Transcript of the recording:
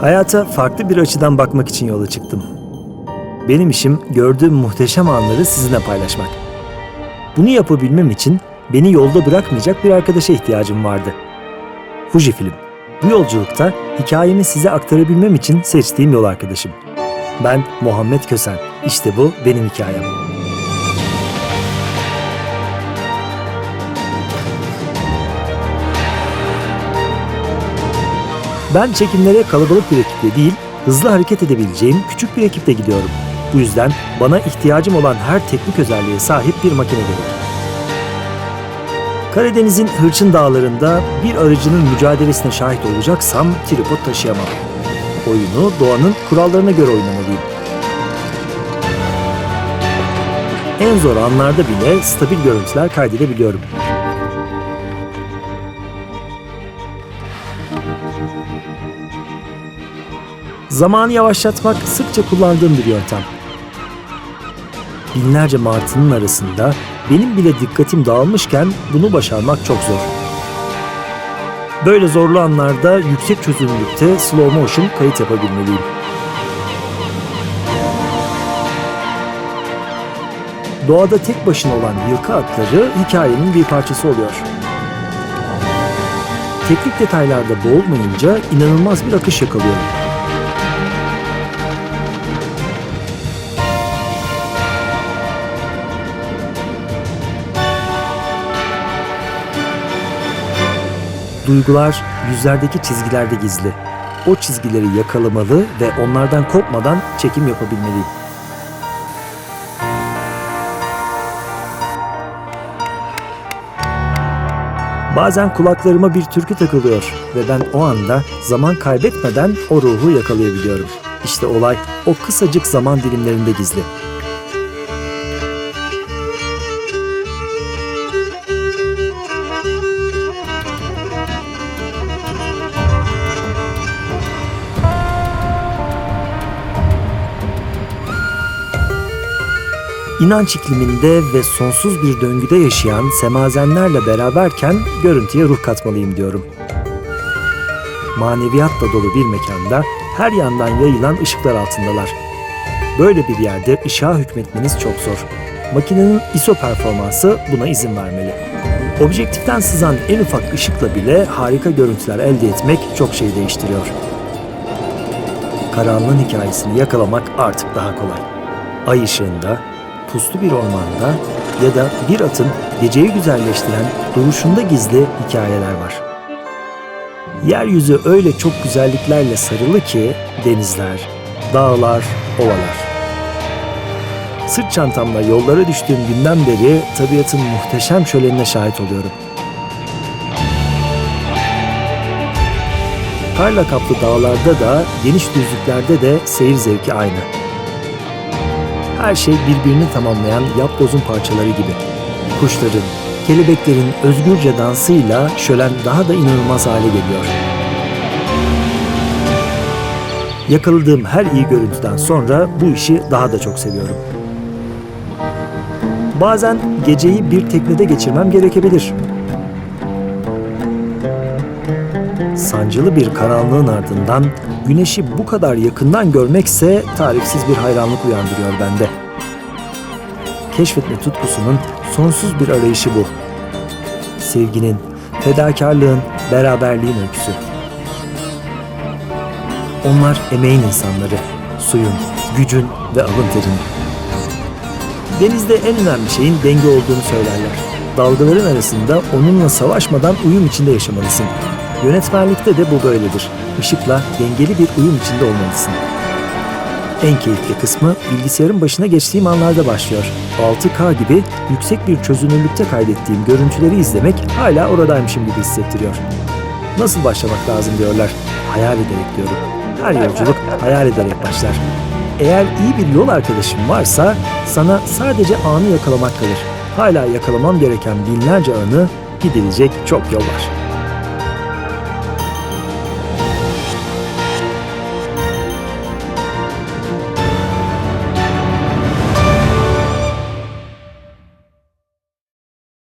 Hayata farklı bir açıdan bakmak için yola çıktım. Benim işim gördüğüm muhteşem anları sizinle paylaşmak. Bunu yapabilmem için beni yolda bırakmayacak bir arkadaşa ihtiyacım vardı. Fujifilm. Bu yolculukta hikayemi size aktarabilmem için seçtiğim yol arkadaşım. Ben Muhammed Kösen. İşte bu benim hikayem. Ben çekimlere kalabalık bir ekiple değil, hızlı hareket edebileceğim küçük bir ekiple gidiyorum. Bu yüzden bana ihtiyacım olan her teknik özelliğe sahip bir makine gerek. Karadeniz'in Hırçın Dağları'nda bir arıcının mücadelesine şahit olacaksam tripod taşıyamam. Oyunu doğanın kurallarına göre oynamalıyım. En zor anlarda bile stabil görüntüler kaydedebiliyorum. Zamanı yavaşlatmak sıkça kullandığım bir yöntem. Binlerce martının arasında benim bile dikkatim dağılmışken bunu başarmak çok zor. Böyle zorlu anlarda yüksek çözünürlükte slow motion kayıt yapabilmeliyim. Doğada tek başına olan yılkı atları hikayenin bir parçası oluyor. Teknik detaylarda boğulmayınca inanılmaz bir akış yakalıyorum. Duygular yüzlerdeki çizgilerde gizli. O çizgileri yakalamalı ve onlardan kopmadan çekim yapabilmeliyim. Bazen kulaklarıma bir türkü takılıyor ve ben o anda zaman kaybetmeden o ruhu yakalayabiliyorum. İşte olay o kısacık zaman dilimlerinde gizli. İnanç ikliminde ve sonsuz bir döngüde yaşayan semazenlerle beraberken görüntüye ruh katmalıyım diyorum. Maneviyatla dolu bir mekanda her yandan yayılan ışıklar altındalar. Böyle bir yerde ışığa hükmetmeniz çok zor. Makinenin ISO performansı buna izin vermeli. Objektiften sızan en ufak ışıkla bile harika görüntüler elde etmek çok şey değiştiriyor. Karanlığın hikayesini yakalamak artık daha kolay. Ay ışığında, puslu bir ormanda ya da bir atın geceyi güzelleştiren duruşunda gizli hikayeler var. Yeryüzü öyle çok güzelliklerle sarılı ki denizler, dağlar, ovalar. Sırt çantamla yollara düştüğüm günden beri tabiatın muhteşem şölenine şahit oluyorum. Karla kaplı dağlarda da, geniş düzlüklerde de seyir zevki aynı. Her şey birbirini tamamlayan yapbozun parçaları gibi. Kuşların, kelebeklerin özgürce dansıyla şölen daha da inanılmaz hale geliyor. Yakaladığım her iyi görüntüden sonra bu işi daha da çok seviyorum. Bazen geceyi bir teknede geçirmem gerekebilir. Sancılı bir karanlığın ardından güneşi bu kadar yakından görmekse tarifsiz bir hayranlık uyandırıyor bende. Keşfetme tutkusunun sonsuz bir arayışı bu. Sevginin, fedakarlığın, beraberliğin öyküsü. Onlar emeğin insanları, suyun, gücün ve alın terinin. Denizde en önemli şeyin denge olduğunu söylerler. Dalgaların arasında onunla savaşmadan uyum içinde yaşamalısın. Yönetmenlikte de bu böyledir. Işıkla dengeli bir uyum içinde olmalısın. En keyifli kısmı bilgisayarın başına geçtiğim anlarda başlıyor. 6K gibi yüksek bir çözünürlükte kaydettiğim görüntüleri izlemek hala oradaymışım gibi hissettiriyor. Nasıl başlamak lazım diyorlar. Hayal ederek diyorum. Her yolculuk hayal ederek başlar. Eğer iyi bir yol arkadaşın varsa sana sadece anı yakalamak kalır. Hala yakalamam gereken binlerce anı gidilecek çok yol var.